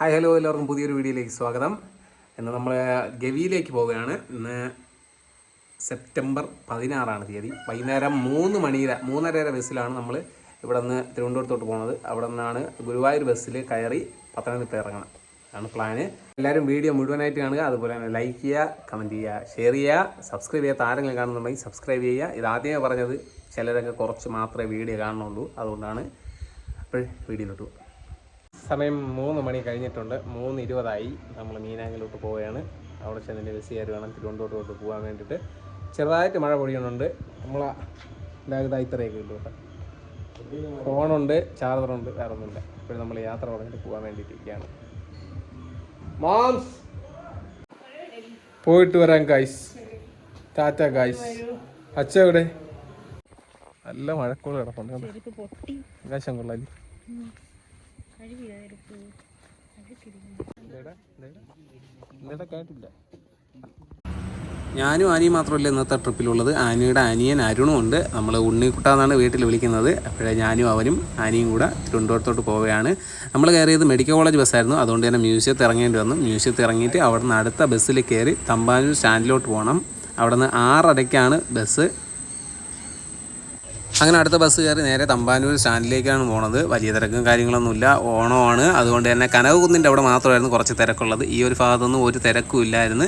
Hi hello എല്ലാവർക്കും പുതിയൊരു വീഡിയോയിലേക്ക് സ്വാഗതം. ഇന്ന് നമ്മൾ ഗവിയിലേക്ക് പോവുകയാണ്. ഇന്ന് സെപ്റ്റംബർ പതിനാറാണ് തീയതി. വൈകുന്നേരം മൂന്ന് മണിര മൂന്നര ബസ്സിലാണ് നമ്മൾ ഇവിടെ നിന്ന് തിരുവനന്തപുരത്തോട്ട് പോകുന്നത് അവിടെ നിന്നാണ് ഗുരുവായൂർ ബസ്സിൽ കയറി പത്തനംതിട്ട ഇറങ്ങണം. അതാണ് പ്ലാന് എല്ലാവരും വീഡിയോ മുഴുവനായിട്ട് കാണുക. അതുപോലെ തന്നെ ലൈക്ക് ചെയ്യുക കമന്റ് ചെയ്യുക ഷെയർ ചെയ്യുക സബ്സ്ക്രൈബ് ചെയ്യുക താരങ്ങൾ കാണുന്നുണ്ടെങ്കിൽ സബ്സ്ക്രൈബ് ചെയ്യുക. ഇത് ആദ്യമേ പറഞ്ഞത് ചിലരൊക്കെ കുറച്ച് മാത്രമേ വീഡിയോ കാണുന്നുള്ളൂ. അതുകൊണ്ടാണ് അപ്പോൾ വീഡിയോയിലോട്ട് പോകും സമയം മൂന്ന് മണി കഴിഞ്ഞിട്ടുണ്ട്. മൂന്ന് ഇരുപതായി നമ്മൾ മീനാങ്ങിലോട്ട് പോവുകയാണ്. അവിടെ ചെന്നിട്ട് ബസ് കയറി വേണം തിരുവനന്തപുരത്തോട്ട് പോകാൻ വേണ്ടിയിട്ട്. ചെറുതായിട്ട് മഴ പൊഴിയുന്നുണ്ട്. നമ്മൾ ബാഗ് ഇത്രയൊക്കെ ഉള്ളൂ കേട്ടോ. ഫോണുണ്ട് ചാർജറുണ്ട് വേറെ ഒന്നുമില്ല ഇപ്പോഴും നമ്മൾ യാത്ര തുടങ്ങിയിട്ട് പോകാൻ വേണ്ടിയിട്ടിരിക്കുകയാണ്. മാംസ്! പോയിട്ട് വരാം ഗൈസ് ടാറ്റ ഗൈസ് അച്ഛ എവിടെ? നല്ല മഴക്കോൾ കിടപ്പുണ്ട്. ആകാശം കൊള്ളാലി. ഞാനും ആനിയും മാത്രമല്ല ഇന്നത്തെ ട്രിപ്പിലുള്ളത്. ആനിയുടെ അനിയൻ അരുണും ഉണ്ട് നമ്മൾ ഉണ്ണിക്കുട്ടാന്നാണ് വീട്ടിൽ വിളിക്കുന്നത്. അപ്പോഴേ ഞാനും അവനും ആനിയും കൂടെ തിരുവനന്തപുരത്തോട്ട് പോവുകയാണ്. നമ്മൾ കയറിയത് മെഡിക്കൽ കോളേജ് ബസ്സായിരുന്നു. അതുകൊണ്ട് തന്നെ മ്യൂസിയത്തിൽ ഇറങ്ങേണ്ടി വന്നു. മ്യൂസിയത്തിൽ ഇറങ്ങിയിട്ട് അവിടെ നിന്ന് അടുത്ത ബസ്സിൽ കയറി തമ്പാനൂർ സ്റ്റാൻഡിലോട്ട് പോകണം. അവിടെ നിന്ന് ആറരയ്ക്കാണ് ബസ്. അങ്ങനെ അടുത്ത ബസ് കയറി നേരെ തമ്പാനൂർ സ്റ്റാൻഡിലേക്കാണ് പോണത്. വലിയ തിരക്കും കാര്യങ്ങളൊന്നുമില്ല. ഓണമാണ്. അതുകൊണ്ട് തന്നെ കനകകുന്നിന്റെ അവിടെ മാത്രമായിരുന്നു കുറച്ച് തിരക്കുള്ളത്. ഈ ഒരു ഭാഗത്തൊന്നും ഒരു തിരക്കും ഇല്ലായിരുന്നു.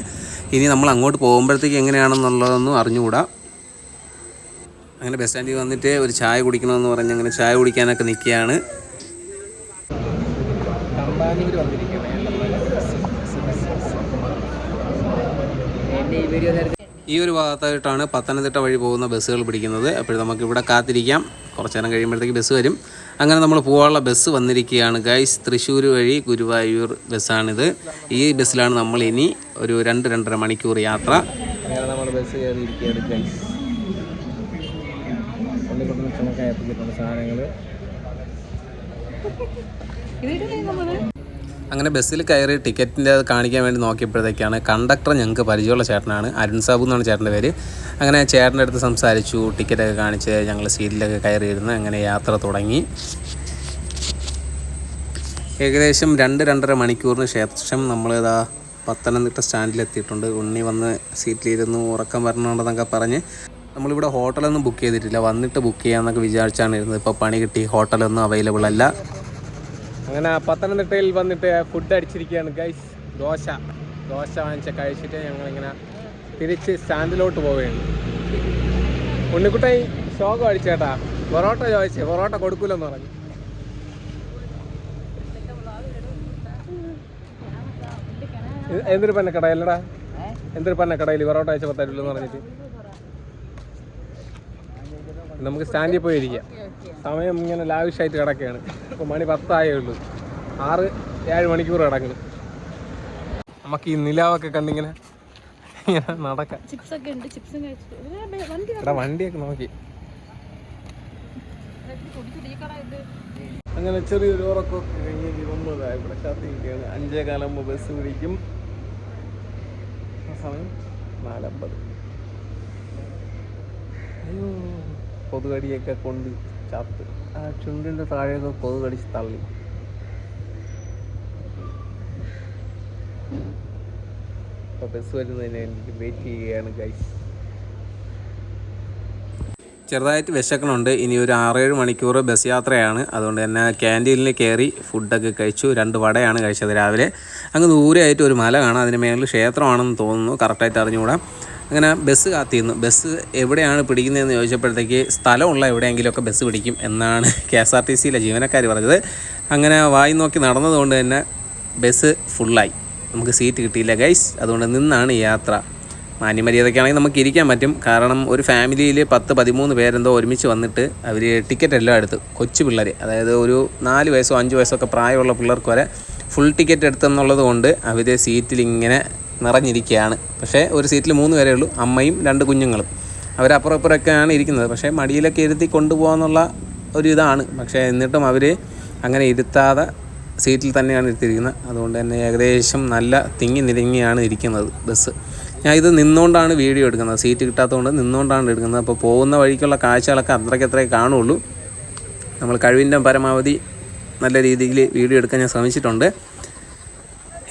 ഇനി നമ്മൾ അങ്ങോട്ട് പോകുമ്പോഴത്തേക്ക് എങ്ങനെയാണെന്നുള്ളതൊന്നും അറിഞ്ഞുകൂടാ. അങ്ങനെ ബസ് സ്റ്റാൻഡിൽ വന്നിട്ട് ഒരു ചായ കുടിക്കണമെന്ന് പറഞ്ഞ് അങ്ങനെ ചായ കുടിക്കാനൊക്കെ നിൽക്കുകയാണ്. തമ്പാനൂർ ഈ ഒരു ഭാഗത്തായിട്ടാണ് പത്തനംതിട്ട വഴി പോകുന്ന ബസ്സുകൾ പിടിക്കുന്നത്. അപ്പോൾ നമുക്ക് ഇവിടെ കാത്തിരിക്കാം. കുറച്ച് നേരം കഴിയുമ്പോഴത്തേക്ക് ബസ് വരും. അങ്ങനെ നമ്മൾ പോകാനുള്ള ബസ് വന്നിരിക്കുകയാണ്. ഗൈസ് തൃശ്ശൂർ വഴി ഗുരുവായൂർ ബസ്സാണിത്. ഈ ബസ്സിലാണ് നമ്മൾ ഇനി ഒരു രണ്ട് രണ്ടര മണിക്കൂർ യാത്ര. അങ്ങനെ നമ്മൾ ബസ് കയറിയിരിക്കുകയാണ് ഗൈസ്. സാധനങ്ങൾ അങ്ങനെ ബസ്സിൽ കയറി ടിക്കറ്റിന്റെ അത് കാണിക്കാൻ വേണ്ടി നോക്കിയപ്പോഴത്തേക്കാണ് കണ്ടക്ടർ ഞങ്ങൾക്ക് പരിചയമുള്ള ചേട്ടനാണ് അരുൺ സാബു എന്നാണ് ചേട്ടന്റെ പേര്. അങ്ങനെ ചേട്ടന്റെ അടുത്ത് സംസാരിച്ചു ടിക്കറ്റൊക്കെ കാണിച്ച് ഞങ്ങൾ സീറ്റിലൊക്കെ കയറിയിരുന്ന് അങ്ങനെ യാത്ര തുടങ്ങി. ഏകദേശം രണ്ട് രണ്ടര മണിക്കൂറിന് ശേഷം നമ്മളിതാ പത്തനംതിട്ട സ്റ്റാൻഡിലെത്തിയിട്ടുണ്ട് ഉണ്ണി വന്ന് സീറ്റിലിരുന്നു ഉറക്കം വരണമെന്നൊക്കെ പറഞ്ഞ് നമ്മളിവിടെ ഹോട്ടലൊന്നും ബുക്ക് ചെയ്തിട്ടില്ല. വന്നിട്ട് ബുക്ക് ചെയ്യാമെന്നൊക്കെ വിചാരിച്ചാണ് ഇരുന്നത്. ഇപ്പോൾ പണി കിട്ടി ഹോട്ടലൊന്നും അവൈലബിൾ അല്ല. അങ്ങനെ പത്തനംതിട്ടയിൽ വന്നിട്ട് ഫുഡ് അടിച്ചിരിക്കുകയാണ് ഗൈസ് ദോശ. ദോശ വാങ്ങിച്ച കഴിച്ചിട്ട് ഞങ്ങളിങ്ങനെ തിരിച്ച് സ്റ്റാൻഡിലോട്ട് പോവുകയാണ്. ഉണ്ണിക്കുട്ടായി ശോകം അടിച്ചേട്ടാ. പൊറോട്ട ചോദിച്ചേ. പൊറോട്ട കൊടുക്കൂലെന്ന് പറഞ്ഞു. എന്തൊരു പന്ന കടയല്ലടാ എന്തൊരു പന്നക്കടയിൽ കടയിൽ പൊറോട്ട അയച്ച പത്തായിരം എന്ന് പറഞ്ഞിട്ട്. നമുക്ക് സ്റ്റാൻഡിൽ പോയി ഇരിക്കാം. സമയം ഇങ്ങനെ ലാവിഷായിട്ട് കിടക്കുകയാണ്. ഇപ്പോൾ മണി പത്തായേ ഉള്ളൂ. ആറ് ഏഴ് മണിക്കൂർ കിടക്കുന്നു. നമുക്ക് ഈ നിലാവൊക്കെ കണ്ടിങ്ങനെ നടക്കാം. വണ്ടിയൊക്കെ നോക്കി. അങ്ങനെ ചെറിയൊരു ഉറക്കമൊക്കെ കഴിഞ്ഞ് ഒമ്പതായി ഇവിടെ കാത്തിരിക്കുകയാണ് അഞ്ചേ കാലാകുമ്പോൾ ബസ് പിടിക്കും ആ സമയം നാലമ്പത്. അയ്യോ. കൊതുകടിയൊക്കെ കൊണ്ട് ചത്ത്. ആ ചുണ്ടിന്റെ താഴെയൊക്കെ കൊതുകടിച്ച് തള്ളി. അപ്പോൾ ബസ് വരുന്നതിന് വെയിറ്റ് ചെയ്യുകയാണ് ഗൈസ് ചെറുതായിട്ട് വിശക്കണുണ്ട് ഇനി ഒരു ആറേഴ് മണിക്കൂർ ബസ് യാത്രയാണ്. അതുകൊണ്ട് തന്നെ ക്യാന്റീനിൽ കയറി ഫുഡൊക്കെ കഴിച്ചു. രണ്ട് വടയാണ് കഴിച്ചത് രാവിലെ. അങ്ങ് ദൂരെയായിട്ട് ഒരു മല കാണാം. അതിന് മേളിൽ ക്ഷേത്രമാണെന്ന് തോന്നുന്നു. കറക്റ്റായിട്ട് അറിഞ്ഞുകൂടാ. അങ്ങനെ ബസ് കാത്തിരുന്നു. ബസ് എവിടെയാണ് പിടിക്കുന്നതെന്ന് ചോദിച്ചപ്പോഴത്തേക്ക് സ്ഥലമുള്ള എവിടെയെങ്കിലുമൊക്കെ ബസ് പിടിക്കും എന്നാണ് കെ എസ് ആർ ടി സിയിലെ ജീവനക്കാർ പറഞ്ഞത്. അങ്ങനെ വായി നോക്കി നടന്നതുകൊണ്ട് തന്നെ ബസ് ഫുള്ളായി. നമുക്ക് സീറ്റ് കിട്ടിയില്ല. ഗൈസ് അതുകൊണ്ട് നിന്നാണ് യാത്ര. മാന്യമര്യാദയ്ക്കാണെങ്കിൽ നമുക്ക് ഇരിക്കാൻ പറ്റും. കാരണം ഒരു ഫാമിലിയിൽ പത്ത് പതിമൂന്ന് പേരെന്തോ ഒരുമിച്ച് വന്നിട്ട് അവർ ടിക്കറ്റ് എല്ലാം എടുത്ത്. കൊച്ചു പിള്ളേർ അതായത് ഒരു നാല് വയസ്സോ അഞ്ച് വയസ്സോ ഒക്കെ പ്രായമുള്ള പിള്ളേർക്ക് വരെ ഫുൾ ടിക്കറ്റ് എടുത്തെന്നുള്ളത് കൊണ്ട് അവർ സീറ്റിൽ ഇങ്ങനെ നിറഞ്ഞിരിക്കുകയാണ്. പക്ഷേ ഒരു സീറ്റിൽ മൂന്ന് പേരേ ഉള്ളൂ. അമ്മയും രണ്ട് കുഞ്ഞുങ്ങളും. അവരപ്പുറം ഇപ്പുറമൊക്കെയാണ് ഇരിക്കുന്നത്. പക്ഷേ മടിയിലൊക്കെ ഇരുത്തി കൊണ്ടുപോകാന്നുള്ള ഒരു ഇതാണ്. പക്ഷേ എന്നിട്ടും അവർ അങ്ങനെ ഇരുത്താതെ സീറ്റിൽ തന്നെയാണ് ഇരുത്തിയിരിക്കുന്നത്. അതുകൊണ്ട് തന്നെ ഏകദേശം നല്ല തിങ്ങി നിരങ്ങിയാണ് ഇരിക്കുന്നത് ബസ്. ഞാൻ ഇത് നിന്നുകൊണ്ടാണ് വീഡിയോ എടുക്കുന്നത്. സീറ്റ് കിട്ടാത്തതുകൊണ്ട് നിന്നുകൊണ്ടാണ് എടുക്കുന്നത്. അപ്പോൾ പോകുന്ന വഴിക്കുള്ള കാഴ്ചകളൊക്കെ അത്രയ്ക്ക് അത്രയ്ക്ക് കാണുള്ളൂ. നമ്മൾ കഴിവിന്റെ പരമാവധി നല്ല രീതിയിൽ വീഡിയോ എടുക്കാൻ ഞാൻ ശ്രമിച്ചിട്ടുണ്ട്.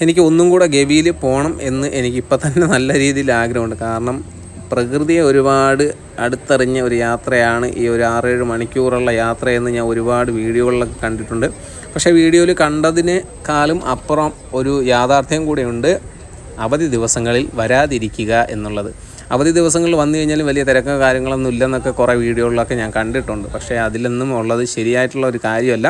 എനിക്ക് ഒന്നും കൂടെ ഗവിയിൽ പോകണം എന്ന് എനിക്കിപ്പോൾ തന്നെ നല്ല രീതിയിൽ ആഗ്രഹമുണ്ട്. കാരണം പ്രകൃതിയെ ഒരുപാട് അടുത്തറിഞ്ഞ ഒരു യാത്രയാണ് ഈ ഒരു ആറേഴ് മണിക്കൂറുള്ള യാത്രയെന്ന് ഞാൻ ഒരുപാട് വീഡിയോകളിലൊക്കെ കണ്ടിട്ടുണ്ട്. പക്ഷേ വീഡിയോയിൽ കണ്ടതിനേക്കാളും അപ്പുറം ഒരു യാഥാർത്ഥ്യം കൂടെയുണ്ട്. അവധി ദിവസങ്ങളിൽ വരാതിരിക്കുക എന്നുള്ളത്. അവധി ദിവസങ്ങളിൽ വന്നു കഴിഞ്ഞാലും വലിയ തിരക്കോ കാര്യങ്ങളൊന്നും ഇല്ലെന്നൊക്കെ കുറേ വീഡിയോകളിലൊക്കെ ഞാൻ കണ്ടിട്ടുണ്ട്. പക്ഷേ അതിലൊന്നും ഉള്ളത് ശരിയായിട്ടുള്ള ഒരു കാര്യമല്ല.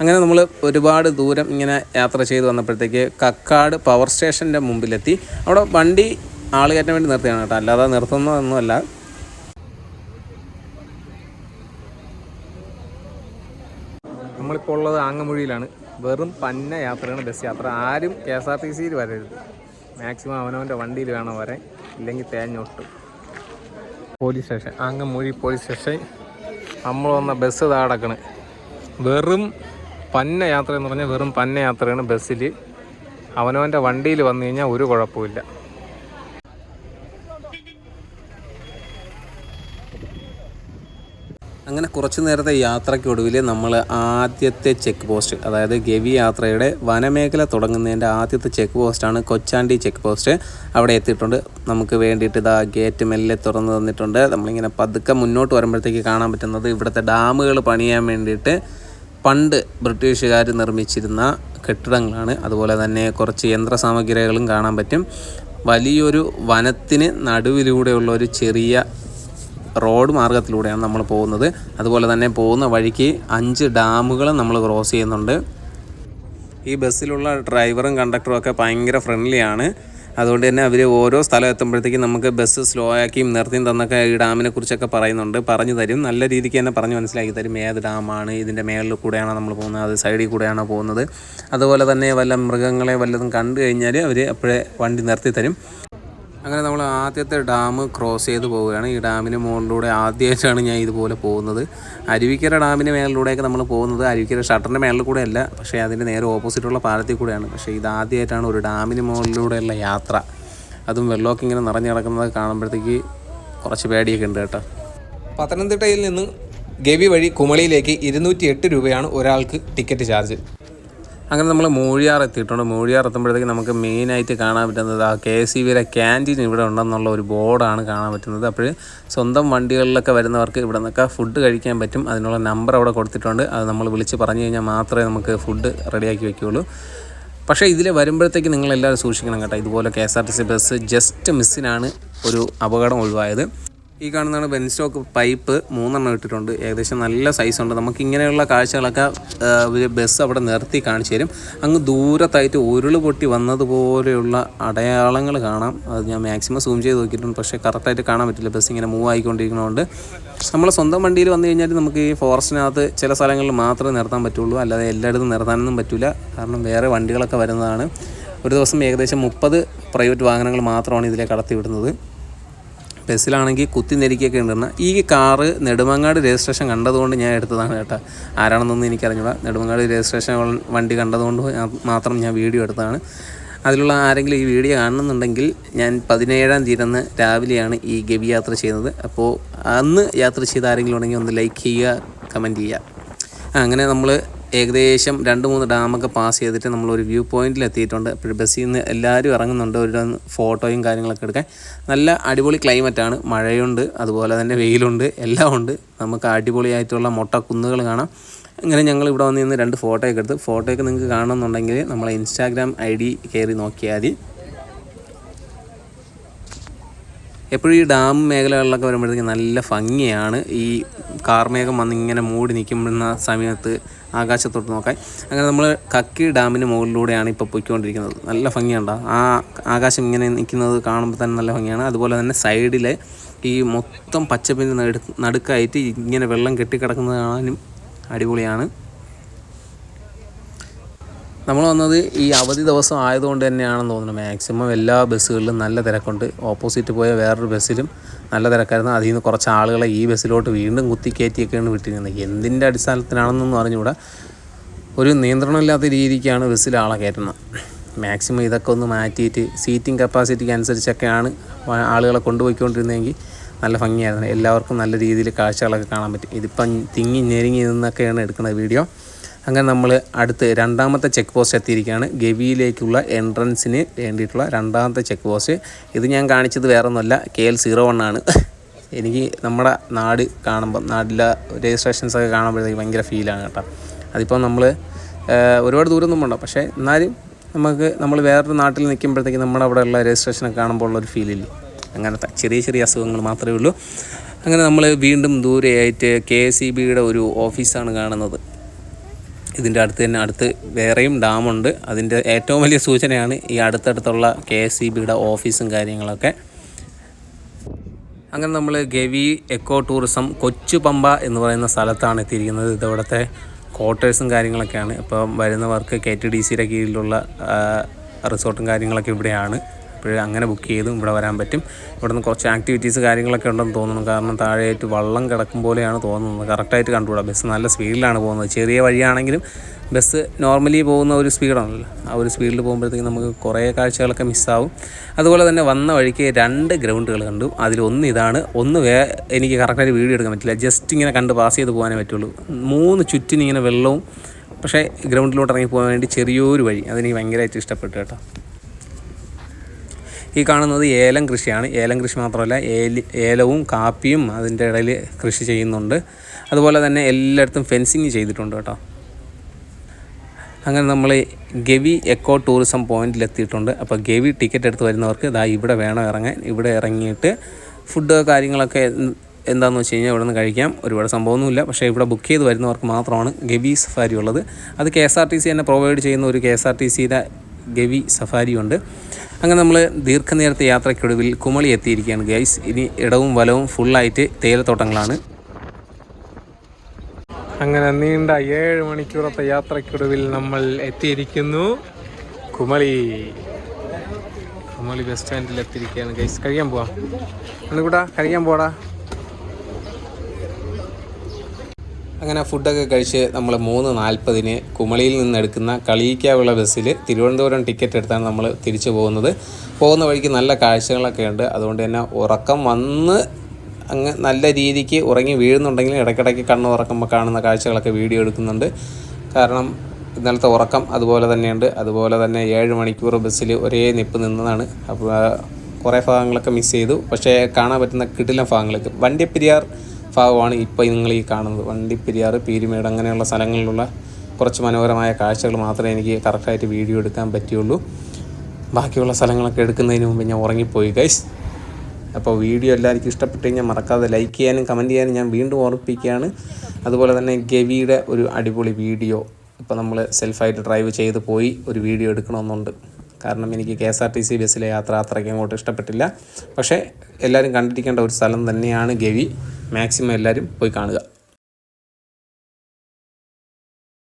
അങ്ങനെ നമ്മൾ ഒരുപാട് ദൂരം ഇങ്ങനെ യാത്ര ചെയ്ത് വന്നപ്പോഴത്തേക്ക് കക്കാട് പവർ സ്റ്റേഷന്റെ മുമ്പിലെത്തി. അവിടെ വണ്ടി ആൾ കയറ്റാൻ വേണ്ടി നിർത്തിയാണ് കേട്ടോ. അല്ലാതെ നിർത്തുന്നതൊന്നുമല്ല. നമ്മളിപ്പോൾ ഉള്ളത് ആങ്ങമൊഴിയിലാണ്. വെറും പന്ന യാത്രയാണ് ബസ് യാത്ര. ആരും കെ എസ് ആർ ടി സിയിൽ വരരുത്. മാക്സിമം അവനവന്റെ വണ്ടിയിൽ വേണം വരാൻ. ഇല്ലെങ്കിൽ തേഞ്ഞൊട്ടും പോലീസ് സ്റ്റേഷൻ. ആങ്ങമൂഴി പോലീസ് സ്റ്റേഷൻ. നമ്മൾ വന്ന ബസ് താടക്കണ് വെറും പന്ന യാത്ര എന്ന് പറഞ്ഞാൽ വെറും പന്ന യാത്രയാണ് ബസ്സിൽ അവനവന്റെ വണ്ടിയിൽ വന്നു കഴിഞ്ഞാൽ ഒരു കുഴപ്പമില്ല അങ്ങനെ കുറച്ച് നേരത്തെ യാത്രയ്ക്കൊടുവിൽ നമ്മൾ ആദ്യത്തെ ചെക്ക് പോസ്റ്റ് അതായത് ഗവി യാത്രയുടെ വനമേഖല തുടങ്ങുന്നതിന്റെ ആദ്യത്തെ ചെക്ക് പോസ്റ്റാണ് കൊച്ചാണ്ടി ചെക്ക് പോസ്റ്റ്. അവിടെ എത്തിയിട്ടുണ്ട്. നമുക്ക് വേണ്ടിയിട്ട് ഇതാ ഗേറ്റ് മെല്ലെ തുറന്നു തന്നിട്ടുണ്ട്. നമ്മളിങ്ങനെ പതുക്കെ മുന്നോട്ട് വരുമ്പോഴത്തേക്ക് കാണാൻ പറ്റുന്നത് ഇവിടുത്തെ ഡാമുകൾ പണിയാൻ വേണ്ടിയിട്ട് പണ്ട് ബ്രിട്ടീഷുകാർ നിർമ്മിച്ചിരുന്ന കെട്ടിടങ്ങളാണ്. അതുപോലെ തന്നെ കുറച്ച് യന്ത്ര സാമഗ്രികളും കാണാൻ പറ്റും. വലിയൊരു വനത്തിന് നടുവിലൂടെയുള്ള ഒരു ചെറിയ റോഡ് മാർഗത്തിലൂടെയാണ് നമ്മൾ പോകുന്നത്. അതുപോലെ തന്നെ പോകുന്ന വഴിക്ക് അഞ്ച് ഡാമുകൾ നമ്മൾ ക്രോസ് ചെയ്യുന്നുണ്ട്. ഈ ബസ്സിലുള്ള ഡ്രൈവറും കണ്ടക്ടറും ഒക്കെ ഭയങ്കര ഫ്രണ്ട്ലിയാണ്. അതുകൊണ്ട് തന്നെ അവർ ഓരോ സ്ഥലം എത്തുമ്പോഴത്തേക്കും നമുക്ക് ബസ് സ്ലോ ആക്കിയും നിർത്തിയും തന്നൊക്കെ ഈ ഡാമിനെ കുറിച്ചൊക്കെ പറയുന്നുണ്ട്. പറഞ്ഞു തരും. നല്ല രീതിക്ക് തന്നെ പറഞ്ഞ് മനസ്സിലാക്കി തരും ഏത് ഡാമാണ് ഇതിന്റെ മേളിൽ കൂടെയാണോ നമ്മൾ പോകുന്നത് അത് സൈഡിൽ കൂടെയാണോ പോകുന്നത്. അതുപോലെ തന്നെ വല്ല മൃഗങ്ങളെ വല്ലതും കണ്ടു കഴിഞ്ഞാൽ അവർ അപ്പോഴേ വണ്ടി നിർത്തി തരും. അങ്ങനെ നമ്മൾ ആദ്യത്തെ ഡാം ക്രോസ് ചെയ്ത് പോവുകയാണ്. ഈ ഡാമിന് മുകളിലൂടെ ആദ്യമായിട്ടാണ് ഞാൻ ഇതുപോലെ പോകുന്നത്. അരുവിക്കര ഡാമിന്റെ മേളിലൂടെയൊക്കെ നമ്മൾ പോകുന്നത്. അരുവിക്കര ഷട്ടറിന്റെ മേളിൽ കൂടെ അല്ല പക്ഷേ അതിന്റെ നേരെ ഓപ്പോസിറ്റുള്ള പാലത്തിൽ കൂടെയാണ്. പക്ഷേ ഇത് ആദ്യമായിട്ടാണ് ഒരു ഡാമിന് മുകളിലൂടെയുള്ള യാത്ര. അതും വെള്ളമൊക്കെ ഇങ്ങനെ നിറഞ്ഞു കിടക്കുന്നത് കാണുമ്പോഴത്തേക്ക് കുറച്ച് പേടിയൊക്കെ ഉണ്ട് കേട്ടോ. പത്തനംതിട്ടയിൽ നിന്ന് ഗവി വഴി കുമളിയിലേക്ക് ഇരുന്നൂറ്റി എട്ട് രൂപയാണ് ഒരാൾക്ക് ടിക്കറ്റ് ചാർജ്. അങ്ങനെ നമ്മൾ മൂഴിയാർ എത്തിയിട്ടുണ്ട്. മൂഴിയാർ എത്തുമ്പോഴത്തേക്ക് നമുക്ക് മെയിനായിട്ട് കാണാൻ പറ്റുന്നത് ആ കെ എസ് വിയിലെ ക്യാന്റീൻ ഇവിടെ ഉണ്ടെന്നുള്ള ഒരു ബോർഡാണ് കാണാൻ പറ്റുന്നത്. അപ്പോൾ സ്വന്തം വണ്ടികളിലൊക്കെ വരുന്നവർക്ക് ഇവിടെ നിന്നൊക്കെ ഫുഡ് കഴിക്കാൻ പറ്റും. അതിനുള്ള നമ്പർ അവിടെ കൊടുത്തിട്ടുണ്ട്. അത് നമ്മൾ വിളിച്ച് പറഞ്ഞു കഴിഞ്ഞാൽ മാത്രമേ നമുക്ക് ഫുഡ് റെഡിയാക്കി വയ്ക്കുകയുള്ളൂ പക്ഷേ ഇതിൽ വരുമ്പോഴത്തേക്ക് നിങ്ങളെല്ലാവരും സൂക്ഷിക്കണം കേട്ടോ. ഇതുപോലെ K S R T C bus just മിസ്സിനാണ് ഒരു അപകടം ഒഴിവായത്. ഈ കാണുന്നതാണ് ബെൻസ്റ്റോക്ക് പൈപ്പ് മൂന്നെണ്ണം ഇട്ടിട്ടുണ്ട്. ഏകദേശം നല്ല സൈസ് ഉണ്ട്. നമുക്ക് ഇങ്ങനെയുള്ള കാഴ്ചകളൊക്കെ ഒരു ബസ് അവിടെ നിർത്തി കാണിച്ചു തരും. അങ്ങ് ദൂരത്തായിട്ട് ഉരുൾ പൊട്ടി വന്നതുപോലെയുള്ള അടയാളങ്ങൾ കാണാം. അത് ഞാൻ മാക്സിമം സൂം ചെയ്ത് നോക്കിയിട്ടുണ്ട്. പക്ഷേ കറക്റ്റായിട്ട് കാണാൻ പറ്റില്ല. ബസ് ഇങ്ങനെ മൂവ് ആയിക്കൊണ്ടിരിക്കുന്നതുകൊണ്ട്. നമ്മൾ സ്വന്തം വണ്ടിയിൽ വന്നു കഴിഞ്ഞാൽ നമുക്ക് ഈ ഫോറസ്റ്റിനകത്ത് ചില സ്ഥലങ്ങളിൽ മാത്രമേ നിർത്താൻ പറ്റുള്ളൂ. അല്ലാതെ എല്ലായിടത്തും നിർത്താനൊന്നും പറ്റില്ല കാരണം വേറെ വണ്ടികളൊക്കെ വരുന്നതാണ്. ഒരു ദിവസം ഏകദേശം മുപ്പത് പ്രൈവറ്റ് വാഹനങ്ങൾ മാത്രമാണ് ഇതിലേക്ക് കടത്തി വിടുന്നത് ബസ്സിലാണെങ്കിൽ കുത്തി നെരിക്കൊക്കെ ഉണ്ടെന്ന്. ഈ കാറ് നെടുമങ്ങാട് രജിസ്ട്രേഷൻ കണ്ടതുകൊണ്ട് ഞാൻ എടുത്തതാണ് കേട്ടോ. ആരാണെന്നൊന്നും എനിക്കറിഞ്ഞൂടാ. നെടുമങ്ങാട് രജിസ്ട്രേഷൻ വണ്ടി കണ്ടതുകൊണ്ട് മാത്രം ഞാൻ വീഡിയോ എടുത്തതാണ്. അതിലുള്ള ആരെങ്കിലും ഈ വീഡിയോ കാണുന്നുണ്ടെങ്കിൽ ഞാൻ പതിനേഴാം തീയതി രാവിലെയാണ് ഈ ഗവി യാത്ര ചെയ്യുന്നത് അപ്പോൾ അന്ന് യാത്ര ചെയ്ത ആരെങ്കിലും ഉണ്ടെങ്കിൽ ഒന്ന് ലൈക്ക് ചെയ്യുക കമന്റ് ചെയ്യുക. അങ്ങനെ നമ്മൾ ഏകദേശം രണ്ട് മൂന്ന് ഡാമൊക്കെ പാസ് ചെയ്തിട്ട് നമ്മളൊരു വ്യൂ പോയിന്റിൽ എത്തിയിട്ടുണ്ട് അപ്പോൾ ബസ്സിൽ നിന്ന് എല്ലാവരും ഇറങ്ങുന്നുണ്ട് ഒരു ഫോട്ടോയും കാര്യങ്ങളൊക്കെ എടുക്കാൻ. നല്ല അടിപൊളി ക്ലൈമറ്റാണ് മഴയുണ്ട് അതുപോലെ തന്നെ വെയിലുണ്ട് എല്ലാം ഉണ്ട്. നമുക്ക് അടിപൊളിയായിട്ടുള്ള മൊട്ട കുന്നുകൾ കാണാം. അങ്ങനെ ഞങ്ങൾ ഇവിടെ വന്ന് നിന്ന് രണ്ട് ഫോട്ടോയൊക്കെ എടുത്ത്. ഫോട്ടോയൊക്കെ നിങ്ങൾക്ക് കാണണമെന്നുണ്ടെങ്കിൽ നമ്മളെ ഇൻസ്റ്റാഗ്രാം ഐ ഡി കയറി നോക്കിയാൽ മതി. എപ്പോഴും ഈ ഡാം മേഖലകളിലൊക്കെ വരുമ്പോഴത്തേക്ക് നല്ല ഭംഗിയാണ്. ഈ കാർമേഘം വന്ന് ഇങ്ങനെ മൂടി നിൽക്കുന്ന സമയത്ത് ആകാശത്തോട്ട് നോക്കാൻ. അങ്ങനെ നമ്മൾ കക്കി ഡാമിന് മുകളിലൂടെയാണ് ഇപ്പോൾ പോയിക്കൊണ്ടിരിക്കുന്നത്. നല്ല ഭംഗിയുണ്ടോ? ആ ആകാശം ഇങ്ങനെ നിൽക്കുന്നത് കാണുമ്പോൾ തന്നെ നല്ല ഭംഗിയാണ്. അതുപോലെ തന്നെ സൈഡിലെ ഈ മൊത്തം പച്ചപ്പിന്റെ നടു നടുക്കായിട്ട് ഇങ്ങനെ വെള്ളം കെട്ടിക്കിടക്കുന്നത് കാണാനും അടിപൊളിയാണ്. നമ്മൾ വന്നത് ഈ അവധി ദിവസം ആയതുകൊണ്ട് തന്നെയാണെന്ന് തോന്നുന്നു. മാക്സിമം എല്ലാ ബസ്സുകളിലും നല്ല തിരക്കുണ്ട്. ഓപ്പോസിറ്റ് പോയ വേറൊരു ബസ്സിലും നല്ല തിരക്കായിരുന്നു. അതിൽ നിന്ന് കുറച്ച് ആളുകളെ ഈ ബസ്സിലോട്ട് വീണ്ടും കുത്തിക്കയറ്റിയൊക്കെയാണ് വിട്ടിരുന്നത് എന്തിന്റെ അടിസ്ഥാനത്തിലാണെന്നൊന്നും അറിഞ്ഞുകൂടാ. ഒരു നിയന്ത്രണമില്ലാത്ത രീതിക്കാണ് ബസ്സിൽ ആളെ കയറ്റുന്നത്. മാക്സിമം ഇതൊക്കെ ഒന്ന് മാറ്റിയിട്ട് സീറ്റിംഗ് കപ്പാസിറ്റിക്ക് അനുസരിച്ചൊക്കെയാണ് ആളുകളെ കൊണ്ടുപോയിക്കൊണ്ടിരുന്നതെങ്കിൽ നല്ല ഭംഗിയായിരുന്നു. എല്ലാവർക്കും നല്ല രീതിയിൽ കാഴ്ചകളൊക്കെ കാണാൻ പറ്റും. ഇതിപ്പം തിങ്ങി ഞെരുങ്ങി നിന്നൊക്കെയാണ് എടുക്കുന്നത് വീഡിയോ. അങ്ങനെ നമ്മൾ അടുത്ത് രണ്ടാമത്തെ ചെക്ക് പോസ്റ്റ് എത്തിയിരിക്കുകയാണ്. ഗവിയിലേക്കുള്ള എൻട്രൻസിന് വേണ്ടിയിട്ടുള്ള രണ്ടാമത്തെ ചെക്ക് പോസ്റ്റ് ഇത് ഞാൻ കാണിച്ചത് വേറെ ഒന്നുമല്ല കെ എൽ സീറോ വൺ ആണ്. എനിക്ക് നമ്മുടെ നാട് കാണുമ്പം നാട്ടിലെ രജിസ്ട്രേഷൻസ് ഒക്കെ കാണുമ്പോഴത്തേക്ക് ഭയങ്കര ഫീലാണ് കേട്ടോ. അതിപ്പോൾ നമ്മൾ ഒരുപാട് ദൂരമൊന്നും വേണ്ട പക്ഷേ എന്നാലും നമുക്ക് നമ്മൾ വേറൊരു നാട്ടിൽ നിൽക്കുമ്പോഴത്തേക്ക് നമ്മുടെ അവിടെയുള്ള രജിസ്ട്രേഷനൊക്കെ കാണുമ്പോൾ ഉള്ളൊരു ഫീലില്ലേ അങ്ങനത്തെ ചെറിയ ചെറിയ അസുഖങ്ങൾ മാത്രമേ ഉള്ളൂ. അങ്ങനെ നമ്മൾ വീണ്ടും ദൂരെയായിട്ട് കെ എസ് ഇ ബിയുടെ ഒരു ഓഫീസാണ് കാണുന്നത്. ഇതിന്റെ അടുത്ത് തന്നെ അടുത്ത് വേറെയും ഡാമുണ്ട്. അതിന്റെ ഏറ്റവും വലിയ സൂചനയാണ് ഈ അടുത്തടുത്തുള്ള കെ എസ് ഇ ബിയുടെ ഓഫീസും കാര്യങ്ങളൊക്കെ. അങ്ങനെ നമ്മൾ ഗവി എക്കോ ടൂറിസം കൊച്ചു പമ്പ എന്ന് പറയുന്ന സ്ഥലത്താണ് എത്തിയിരിക്കുന്നത്. ഇതവിടുത്തെ ക്വാർട്ടേഴ്സും കാര്യങ്ങളൊക്കെയാണ്. ഇപ്പം വരുന്നവർക്ക് കെ ടി ഡി സിയുടെ കീഴിലുള്ള റിസോർട്ടും കാര്യങ്ങളൊക്കെ ഇവിടെയാണ്. അപ്പോൾ അങ്ങനെ ബുക്ക് ചെയ്തും ഇവിടെ വരാൻ പറ്റും. ഇവിടെ നിന്ന് കുറച്ച് ആക്ടിവിറ്റീസ് കാര്യങ്ങളൊക്കെ ഉണ്ടെന്ന് തോന്നുന്നു. കാരണം താഴെയായിട്ട് വള്ളം കിടക്കും പോലെയാണ് തോന്നുന്നത്. കറക്റ്റായിട്ട് കണ്ടുകൂടാ. ബസ് നല്ല സ്പീഡിലാണ് പോകുന്നത്. ചെറിയ വഴിയാണെങ്കിലും ബസ് നോർമലി പോകുന്ന ഒരു സ്പീഡാണല്ലോ ആ ഒരു സ്പീഡിൽ പോകുമ്പോഴത്തേക്കും നമുക്ക് കുറേ കാഴ്ചകളൊക്കെ മിസ്സാവും അതുപോലെ തന്നെ വന്ന വഴിക്ക് രണ്ട് ഗ്രൗണ്ടുകൾ കണ്ടു. അതിലൊന്ന് ഇതാണ്. ഒന്ന് വേ എനിക്ക് കറക്റ്റായിട്ട് വീഡിയോ എടുക്കാൻ പറ്റില്ല. ജസ്റ്റ് ഇങ്ങനെ കണ്ട് പാസ് ചെയ്ത് പോകാനേ പറ്റുള്ളൂ. മൂന്ന് ചുറ്റിനിങ്ങനെ വെള്ളവും പക്ഷേ ഗ്രൗണ്ടിലോട്ട് ഇറങ്ങി പോകാൻ വേണ്ടി ചെറിയൊരു വഴി. അതെനിക്ക് ഭയങ്കരമായിട്ട് ഇഷ്ടപ്പെട്ടു കേട്ടോ. ഈ കാണുന്നത് ഏലം കൃഷിയാണ്. ഏലം കൃഷി മാത്രമല്ല ഏലി ഏലവും കാപ്പിയും അതിന്റെ ഇടയിൽ കൃഷി ചെയ്യുന്നുണ്ട്. അതുപോലെ തന്നെ എല്ലായിടത്തും ഫെൻസിങ് ചെയ്തിട്ടുണ്ട് കേട്ടോ. അങ്ങനെ നമ്മൾ ഗവി എക്കോ ടൂറിസം പോയിന്റിൽ എത്തിയിട്ടുണ്ട്. അപ്പോൾ ഗവി ടിക്കറ്റ് എടുത്ത് വരുന്നവർക്ക് ഇതാ ഇവിടെ വേണം ഇറങ്ങാൻ. ഇവിടെ ഇറങ്ങിയിട്ട് ഫുഡ് കാര്യങ്ങളൊക്കെ എന്ത് എന്താണെന്ന് വെച്ച് കഴിഞ്ഞാൽ ഇവിടെ നിന്ന് കഴിക്കാം. ഒരുപാട് സംഭവമൊന്നുമില്ല. പക്ഷേ ഇവിടെ ബുക്ക് ചെയ്ത് വരുന്നവർക്ക് മാത്രമാണ് ഗവി സഫാരി ഉള്ളത്. അത് K S R T C തന്നെ പ്രൊവൈഡ് ചെയ്യുന്ന ഒരു കെ എസ് ആർ ടി സിയുടെ ഗവി സഫാരി ഉണ്ട് അങ്ങനെ നമ്മൾ ദീർഘനേരത്തെ യാത്രയ്ക്കൊടുവിൽ കുമളി എത്തിയിരിക്കുകയാണ് ഗൈസ് ഇനി ഇടവും വലവും ഫുള്ളായിട്ട് തേയിലത്തോട്ടങ്ങളാണ്. അങ്ങനെ നീണ്ട ഏഴ് മണിക്കൂറത്തെ യാത്രയ്ക്കൊടുവിൽ നമ്മൾ എത്തിയിരിക്കുന്നു കുമളി. കുമളി ബസ് സ്റ്റാൻഡിൽ എത്തിയിരിക്കുകയാണ് ഗൈസ് കഴിയാൻ പോവാം. കൂടാ കഴിയാൻ പോടാ അങ്ങനെ ഫുഡൊക്കെ കഴിച്ച് നമ്മൾ മൂന്ന് നാൽപ്പതിന് കുമളിയിൽ നിന്ന് എടുക്കുന്ന കളിയിക്കാവുള്ള ബസ്സിൽ തിരുവനന്തപുരം ടിക്കറ്റ് എടുത്താണ് നമ്മൾ തിരിച്ചു പോകുന്നത്. പോകുന്ന വഴിക്ക് നല്ല കാഴ്ചകളൊക്കെ ഉണ്ട്. അതുകൊണ്ട് തന്നെ ഉറക്കം വന്ന് അങ്ങ് നല്ല രീതിക്ക് ഉറങ്ങി വീഴുന്നുണ്ടെങ്കിൽ ഇടയ്ക്കിടയ്ക്ക് കണ്ണ് ഉറക്കുമ്പോൾ കാണുന്ന കാഴ്ചകളൊക്കെ വീഡിയോ എടുക്കുന്നുണ്ട്. കാരണം ഇന്നലത്തെ ഉറക്കം അതുപോലെ തന്നെയുണ്ട്. അതുപോലെ തന്നെ ഏഴ് മണിക്കൂർ ബസ്സിൽ ഒരേ നിപ്പ് നിന്നതാണ്. അപ്പോൾ കുറേ ഭാഗങ്ങളൊക്കെ മിസ് ചെയ്തു. പക്ഷേ കാണാൻ പറ്റുന്ന കിടിലം ഭാഗങ്ങളൊക്കെ. വണ്ടിപ്പെരിയാർ ഭാഗമാണ് ഇപ്പോൾ നിങ്ങൾ ഈ കാണുന്നത് വണ്ടിപ്പെരിയാർ പീരുമേട് അങ്ങനെയുള്ള സ്ഥലങ്ങളിലുള്ള കുറച്ച് മനോഹരമായ കാഴ്ചകൾ മാത്രമേ എനിക്ക് കറക്റ്റായിട്ട് വീഡിയോ എടുക്കാൻ പറ്റിയുള്ളൂ. ബാക്കിയുള്ള സ്ഥലങ്ങളൊക്കെ എടുക്കുന്നതിന് മുമ്പ് ഞാൻ ഉറങ്ങിപ്പോയി ഗൈസ് അപ്പോൾ വീഡിയോ എല്ലാവർക്കും ഇഷ്ടപ്പെട്ട് കഴിഞ്ഞാൽ മറക്കാതെ ലൈക്ക് ചെയ്യാനും കമന്റ് ചെയ്യാനും ഞാൻ വീണ്ടും ഓർമ്മിപ്പിക്കുകയാണ്. അതുപോലെ തന്നെ ഗവിയുടെ ഒരു അടിപൊളി വീഡിയോ. ഇപ്പോൾ നമ്മൾ സെൽഫായിട്ട് ഡ്രൈവ് ചെയ്ത് പോയി ഒരു വീഡിയോ എടുക്കണമെന്നുണ്ട്. കാരണം എനിക്ക് K S R T C ബസ്സിലെ യാത്ര അത്രയ്ക്ക് അങ്ങോട്ട് ഇഷ്ടപ്പെട്ടില്ല. പക്ഷേ എല്ലാവരും കണ്ടിരിക്കേണ്ട ഒരു സ്ഥലം തന്നെയാണ് ഗവി. മാക്സിമം എല്ലാവരും പോയി കാണുക.